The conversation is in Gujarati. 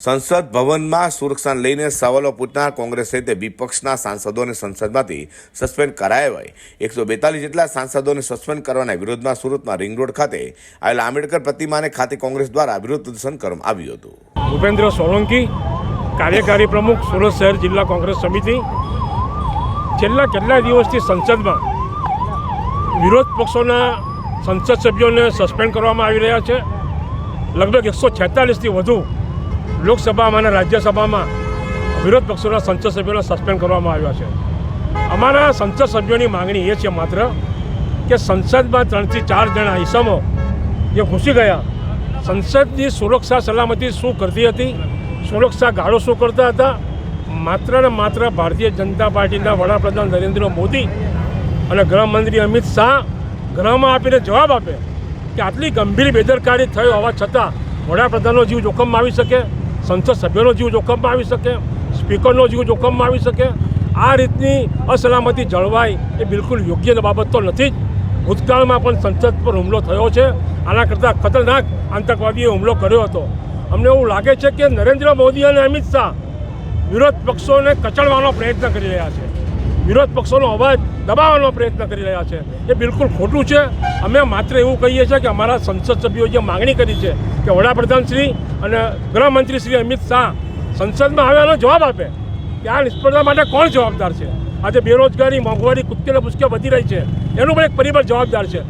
સંસદ ભવનમાં સુરક્ષાને લઈને સવાલો પૂછનાર કોંગ્રેસ સહિત વિપક્ષના સાંસદોને સંસદમાંથી સસ્પેન્ડ કરાયા હોય. એકસો બેતાલીસ જેટલા સાંસદોને સસ્પેન્ડ કરવાના વિરોધમાં સુરતમાં રિંગ રોડ ખાતે આવેલા આંબેડકર પ્રતિમાને ખાતે કોંગ્રેસ દ્વારા વિરોધ પ્રદર્શન કરવામાં આવ્યું હતું. ભૂપેન્દ્ર સોલંકી, કાર્યકારી પ્રમુખ, સુરત શહેર જિલ્લા કોંગ્રેસ સમિતિ. છેલ્લા કેટલા દિવસથી સંસદમાં વિરોધ પક્ષોના સંસદ સભ્યોને સસ્પેન્ડ કરવામાં આવી રહ્યા છે. લગભગ એકસો છેતાલીસથી વધુ લોકસભામાં અને રાજ્યસભામાં વિરોધ પક્ષોના સંસદ સભ્યોને સસ્પેન્ડ કરવામાં આવ્યા છે. અમારા સંસદ સભ્યોની માંગણી એ છે માત્ર કે સંસદમાં ત્રણથી ચાર જણા ઈસમો જે ઘૂસી ગયા, સંસદની સુરક્ષા સલામતી શું કરતી હતી, સુરક્ષા ગાળો શું કરતા હતા, માત્ર ને માત્ર ભારતીય જનતા પાર્ટીના વડાપ્રધાન નરેન્દ્ર મોદી અને ગૃહમંત્રી અમિત શાહ ગૃહમાં આપીને જવાબ આપે કે આટલી ગંભીર બેદરકારી થઈ હોવા છતાં વડાપ્રધાનનો જીવ જોખમમાં આવી શકે, સંસદ સભ્યોનો જીવ જોખમમાં આવી શકે, સ્પીકરનો જીવ જોખમમાં આવી શકે. આ રીતની અસલામતી જળવાય એ બિલકુલ યોગ્ય બાબત તો નથી જ. ભૂતકાળમાં પણ સંસદ પર હુમલો થયો છે. આના કરતાં ખતરનાક આતંકવાદીએ હુમલો કર્યો હતો. અમને એવું લાગે છે કે નરેન્દ્ર મોદી અને અમિત શાહ વિરોધ પક્ષોને કચડવાનો પ્રયત્ન કરી રહ્યા છે. વિરોધ પક્ષોનો અવાજ દબાવવાનો પ્રયત્ન કરી રહ્યા છે. એ બિલકુલ ખોટું છે. અમે માત્ર એવું કહીએ છીએ કે અમારા સંસદ સભ્યોએ જે માગણી કરી છે કે વડાપ્રધાન શ્રી અને ગૃહમંત્રી શ્રી અમિત શાહ સંસદમાં હવે આનો જવાબ આપે, કે આ નિષ્ફળતા માટે કોણ જવાબદાર છે? આજે બેરોજગારી, મોંઘવારી કુદકે ને વધી રહી છે. એનું પણ એક પરિબળ જવાબદાર છે.